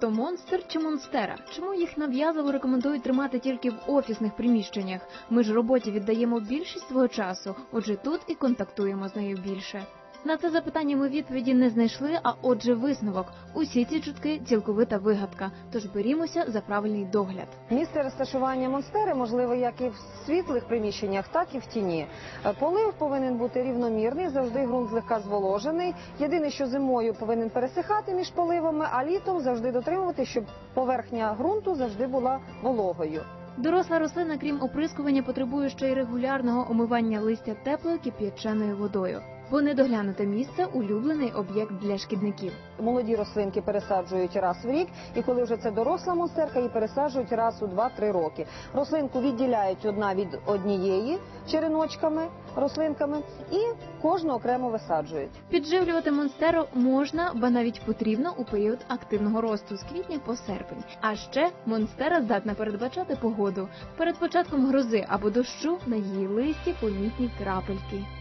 То монстр чи монстера? Чому їх нав'язово рекомендують тримати тільки в офісних приміщеннях? Ми ж роботі віддаємо більшість свого часу, отже тут і контактуємо з нею більше. На це запитання ми відповіді не знайшли, а отже, висновок. Усі ці чутки цілковита вигадка. Тож берімося за правильний догляд. Місце розташування монстери можливо як і в світлих приміщеннях, так і в тіні. Е, Полив повинен бути рівномірний, завжди ґрунт злегка зволожений. Єдине, що зимою повинен пересихати між поливами, а літом завжди дотримувати, щоб поверхня ґрунту завжди була вологою. Доросла рослина, крім оприскування, потребує ще й регулярного омивання листя теплою кип'яченою водою. Бо недоглянуте місце улюблений об'єкт для шкідників. Молоді рослинки пересаджують раз в рік, і коли вже це доросла монстерка, її пересаджують раз у 2-3 роки. Рослинку відділяють одна від однієї череночками, рослинками, і кожну окремо висаджують. Підживлювати монстеру можна, ба навіть потрібно у період активного росту з квітня по серпень. А ще монстера здатна передбачати погоду. Перед початком грози або дощу на її листі помітні крапельки.